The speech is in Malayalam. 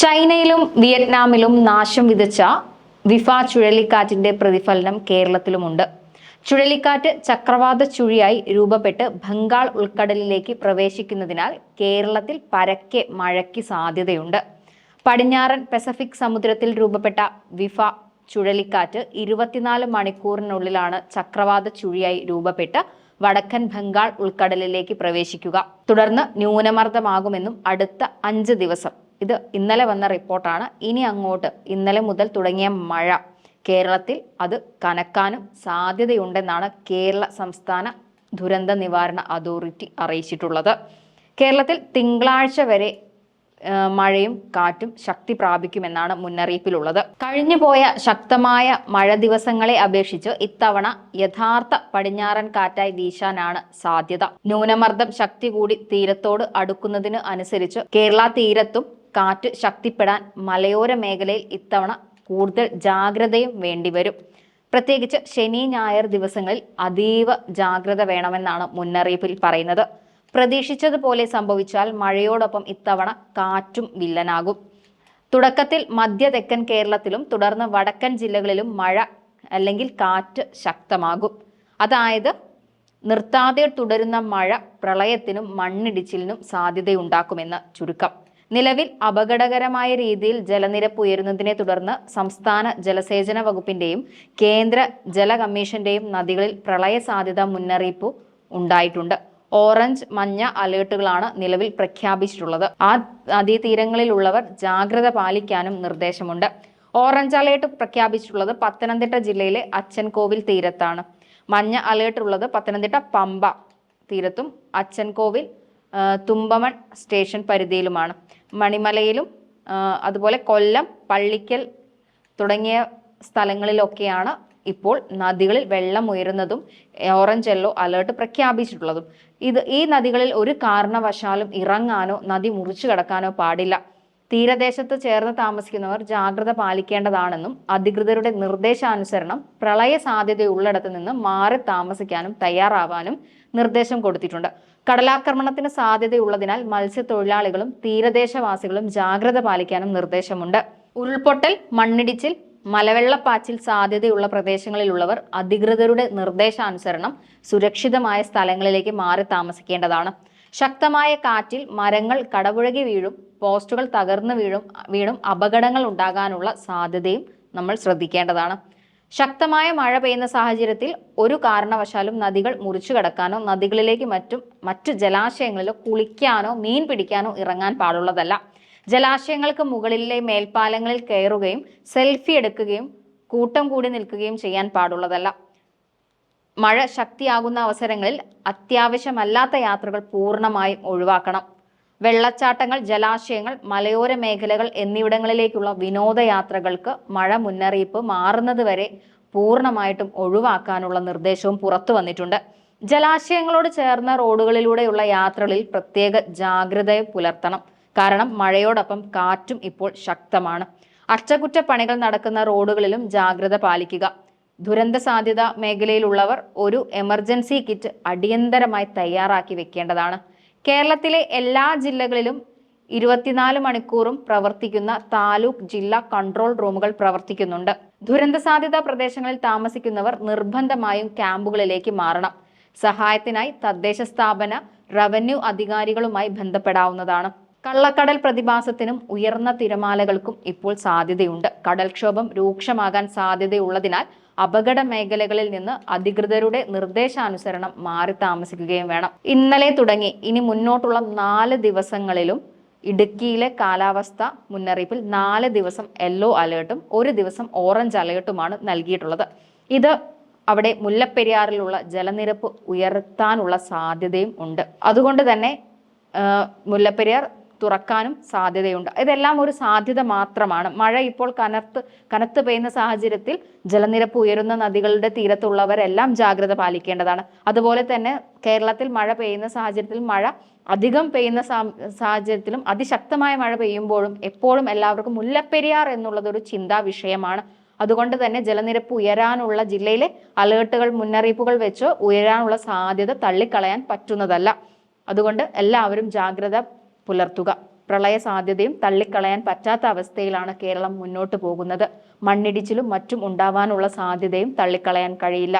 ചൈനയിലും വിയറ്റ്നാമിലും നാശം വിതച്ച വിഫ ചുഴലിക്കാറ്റിന്റെ പ്രതിഫലനം കേരളത്തിലുമുണ്ട്. ചുഴലിക്കാറ്റ് ചക്രവാത ചുഴിയായി രൂപപ്പെട്ട് ബംഗാൾ ഉൾക്കടലിലേക്ക് പ്രവേശിക്കുന്നതിനാൽ കേരളത്തിൽ പരക്കെ മഴയ്ക്ക് സാധ്യതയുണ്ട്. പടിഞ്ഞാറൻ പസഫിക് സമുദ്രത്തിൽ രൂപപ്പെട്ട വിഫ ചുഴലിക്കാറ്റ് ഇരുപത്തിനാല് മണിക്കൂറിനുള്ളിലാണ് ചക്രവാത ചുഴിയായി രൂപപ്പെട്ട് വടക്കൻ ബംഗാൾ ഉൾക്കടലിലേക്ക് പ്രവേശിക്കുക. തുടർന്ന് ന്യൂനമർദ്ദമാകുമെന്നും അടുത്ത അഞ്ച് ദിവസം ഇത് ഇന്നലെ വന്ന റിപ്പോർട്ടാണ്. ഇനി അങ്ങോട്ട് ഇന്നലെ മുതൽ തുടങ്ങിയ മഴ കേരളത്തിൽ അത് കനക്കാനും സാധ്യതയുണ്ടെന്നാണ് കേരള സംസ്ഥാന ദുരന്ത നിവാരണ അതോറിറ്റി അറിയിച്ചിട്ടുള്ളത്. കേരളത്തിൽ തിങ്കളാഴ്ച വരെ മഴയും കാറ്റും ശക്തി പ്രാപിക്കുമെന്നാണ് മുന്നറിയിപ്പിലുള്ളത്. കഴിഞ്ഞുപോയ ശക്തമായ മഴ ദിവസങ്ങളെ അപേക്ഷിച്ച് ഇത്തവണ യഥാർത്ഥ പടിഞ്ഞാറൻ കാറ്റായി വീശാനാണ് സാധ്യത. ന്യൂനമർദ്ദം ശക്തി കൂടി തീരത്തോട് അടുക്കുന്നതിന് അനുസരിച്ച് കേരള തീരത്തും കാറ്റ് ശക്തിപ്പെടാൻ മലയോര മേഖലയിൽ ഇത്തവണ കൂടുതൽ ജാഗ്രതയും വേണ്ടിവരും പ്രത്യേകിച്ച് ശനി ഞായർ ദിവസങ്ങളിൽ അതീവ ജാഗ്രത വേണമെന്നാണ് മുന്നറിയിപ്പിൽ പറയുന്നത്. പ്രതീക്ഷിച്ചതുപോലെ സംഭവിച്ചാൽ മഴയോടൊപ്പം ഇത്തവണ കാറ്റും വില്ലനാകും. തുടക്കത്തിൽ മധ്യ തെക്കൻ കേരളത്തിലും തുടർന്ന് വടക്കൻ ജില്ലകളിലും മഴ അല്ലെങ്കിൽ കാറ്റ് ശക്തമാകും. അതായത് നിർത്താതെ തുടരുന്ന മഴ പ്രളയത്തിനും മണ്ണിടിച്ചിലിനും സാധ്യതയുണ്ടാക്കുമെന്ന് ചുരുക്കം. നിലവിൽ അപകടകരമായ രീതിയിൽ ജലനിരപ്പ് ഉയരുന്നതിനെ തുടർന്ന് സംസ്ഥാന ജലസേചന വകുപ്പിന്റെയും കേന്ദ്ര ജല കമ്മീഷന്റെയും നദികളിൽ പ്രളയ സാധ്യത മുന്നറിയിപ്പ് ഉണ്ടായിട്ടുണ്ട്. ഓറഞ്ച് മഞ്ഞ അലേർട്ടുകളാണ് നിലവിൽ പ്രഖ്യാപിച്ചിട്ടുള്ളത്. ആ നദീതീരങ്ങളിലുള്ളവർ ജാഗ്രത പാലിക്കാനും നിർദ്ദേശമുണ്ട്. ഓറഞ്ച് അലേർട്ട് പ്രഖ്യാപിച്ചിട്ടുള്ളത് പത്തനംതിട്ട ജില്ലയിലെ അച്ചൻകോവിൽ തീരത്താണ്. മഞ്ഞ അലേർട്ട് ഉള്ളത് പത്തനംതിട്ട പമ്പ തീരത്തും അച്ചൻകോവിൽ തുമ്പമൺ സ്റ്റേഷൻ പരിധിയിലുമാണ്. മണിമലയിലും അതുപോലെ കൊല്ലം പള്ളിക്കൽ തുടങ്ങിയ സ്ഥലങ്ങളിലൊക്കെയാണ് ഇപ്പോൾ നദികളിൽ വെള്ളം ഉയരുന്നതും ഓറഞ്ച് യെല്ലോ അലേർട്ട് പ്രഖ്യാപിച്ചിട്ടുള്ളതും. ഇത് ഈ നദികളിൽ ഒരു കാരണവശാലും ഇറങ്ങാനോ നദി മുറിച്ചു കടക്കാനോ പാടില്ല. തീരദേശത്ത് ചേർന്ന് താമസിക്കുന്നവർ ജാഗ്രത പാലിക്കേണ്ടതാണെന്നും അധികൃതരുടെ നിർദ്ദേശാനുസരണം പ്രളയ സാധ്യതയുള്ളിടത്ത് നിന്ന് മാറി താമസിക്കാനും തയ്യാറാവാനും നിർദ്ദേശം കൊടുത്തിട്ടുണ്ട്. കടലാക്രമണത്തിന് സാധ്യതയുള്ളതിനാൽ മത്സ്യത്തൊഴിലാളികളും തീരദേശവാസികളും ജാഗ്രത പാലിക്കാനും നിർദ്ദേശമുണ്ട്. ഉരുൾപൊട്ടൽ മണ്ണിടിച്ചിൽ മലവെള്ളപ്പാച്ചിൽ സാധ്യതയുള്ള പ്രദേശങ്ങളിലുള്ളവർ അധികൃതരുടെ നിർദ്ദേശാനുസരണം സുരക്ഷിതമായ സ്ഥലങ്ങളിലേക്ക് മാറി താമസിക്കേണ്ടതാണ്. ശക്തമായ കാറ്റിൽ മരങ്ങൾ കടപുഴകി വീഴും പോസ്റ്റുകൾ തകർന്നു വീഴും വീണും അപകടങ്ങൾ ഉണ്ടാകാനുള്ള സാധ്യതയും നമ്മൾ ശ്രദ്ധിക്കേണ്ടതാണ്. ശക്തമായ മഴ പെയ്യുന്ന സാഹചര്യത്തിൽ ഒരു കാരണവശാലും നദികൾ മുറിച്ചു കടക്കാനോ നദികളിലേക്ക് മറ്റും മറ്റു ജലാശയങ്ങളിലോ കുളിക്കാനോ മീൻ പിടിക്കാനോ ഇറങ്ങാൻ പാടുള്ളതല്ല. ജലാശയങ്ങൾക്ക് മുകളിലെ മേൽപ്പാലങ്ങളിൽ കയറുകയും സെൽഫി എടുക്കുകയും കൂട്ടം കൂടി നിൽക്കുകയും ചെയ്യാൻ പാടുള്ളതല്ല. മഴ ശക്തിയാകുന്ന അവസരങ്ങളിൽ അത്യാവശ്യമല്ലാത്ത യാത്രകൾ പൂർണമായും ഒഴിവാക്കണം. വെള്ളച്ചാട്ടങ്ങൾ ജലാശയങ്ങൾ മലയോര മേഖലകൾ എന്നിവിടങ്ങളിലേക്കുള്ള വിനോദയാത്രകൾക്ക് മഴ മുന്നറിയിപ്പ് മാറുന്നതുവരെ പൂർണമായിട്ടും ഒഴിവാക്കാനുള്ള നിർദ്ദേശവും പുറത്തു വന്നിട്ടുണ്ട്. ജലാശയങ്ങളോട് ചേർന്ന റോഡുകളിലൂടെയുള്ള യാത്രകളിൽ പ്രത്യേക ജാഗ്രത പുലർത്തണം. കാരണം മഴയോടൊപ്പം കാറ്റും ഇപ്പോൾ ശക്തമാണ്. അറ്റകുറ്റപ്പണികൾ നടക്കുന്ന റോഡുകളിലും ജാഗ്രത പാലിക്കുക. ദുരന്ത സാധ്യത മേഖലയിലുള്ളവർ ഒരു എമർജൻസി കിറ്റ് അടിയന്തരമായി തയ്യാറാക്കി വെക്കേണ്ടതാണ്. കേരളത്തിലെ എല്ലാ ജില്ലകളിലും ഇരുപത്തിനാല് മണിക്കൂറും പ്രവർത്തിക്കുന്ന താലൂക്ക് ജില്ലാ കൺട്രോൾ റൂമുകൾ പ്രവർത്തിക്കുന്നുണ്ട്. ദുരന്ത സാധ്യതാ പ്രദേശങ്ങളിൽ താമസിക്കുന്നവർ നിർബന്ധമായും ക്യാമ്പുകളിലേക്ക് മാറണം. സഹായത്തിനായി തദ്ദേശ സ്ഥാപന റവന്യൂ അധികാരികളുമായി ബന്ധപ്പെടാവുന്നതാണ്. കള്ളക്കടൽ പ്രതിഭാസത്തിനും ഉയർന്ന തിരമാലകൾക്കും ഇപ്പോൾ സാധ്യതയുണ്ട്. കടൽക്ഷോഭം രൂക്ഷമാകാൻ സാധ്യതയുള്ളതിനാൽ അപകട മേഖലകളിൽ നിന്ന് അധികൃതരുടെ നിർദ്ദേശാനുസരണം മാറി താമസിക്കുകയും വേണം. ഇന്നലെ തുടങ്ങി. ഇനി മുന്നോട്ടുള്ള നാല് ദിവസങ്ങളിലും ഇടുക്കിയിലെ കാലാവസ്ഥ മുന്നറിയിപ്പിൽ നാല് ദിവസം യെല്ലോ അലേർട്ടും ഒരു ദിവസം ഓറഞ്ച് അലേർട്ടുമാണ് നൽകിയിട്ടുള്ളത്. ഇത് അവിടെ മുല്ലപ്പെരിയാറിലുള്ള ജലനിരപ്പ് ഉയർത്താനുള്ള സാധ്യതയും ഉണ്ട്. അതുകൊണ്ട് തന്നെ മുല്ലപ്പെരിയാർ തുറക്കാനും സാധ്യതയുണ്ട്. ഇതെല്ലാം ഒരു സാധ്യത മാത്രമാണ്. മഴ ഇപ്പോൾ കനത്ത് കനത്ത് പെയ്യുന്ന സാഹചര്യത്തിൽ ജലനിരപ്പ് ഉയരുന്ന നദികളുടെ തീരത്തുള്ളവരെല്ലാം ജാഗ്രത പാലിക്കേണ്ടതാണ്. അതുപോലെ തന്നെ കേരളത്തിൽ മഴ പെയ്യുന്ന സാഹചര്യത്തിൽ മഴ അധികം പെയ്യുന്ന സാഹചര്യത്തിലും അതിശക്തമായ മഴ പെയ്യുമ്പോഴും എപ്പോഴും എല്ലാവർക്കും മുല്ലപ്പെരിയാർ എന്നുള്ളത് ഒരു ചിന്താ വിഷയമാണ്. അതുകൊണ്ട് തന്നെ ജലനിരപ്പ് ഉയരാനുള്ള ജില്ലയിലെ അലേർട്ടുകൾ മുന്നറിയിപ്പുകൾ വെച്ച് ഉയരാനുള്ള സാധ്യത തള്ളിക്കളയാൻ പറ്റുന്നതല്ല. അതുകൊണ്ട് എല്ലാവരും ജാഗ്രത പുലർത്തുക. പ്രളയ സാധ്യതയും തള്ളിക്കളയാൻ പറ്റാത്ത അവസ്ഥയിലാണ് കേരളം മുന്നോട്ട് പോകുന്നത്. മണ്ണിടിച്ചിലും മറ്റും ഉണ്ടാവാനുള്ള സാധ്യതയും തള്ളിക്കളയാൻ കഴിയില്ല.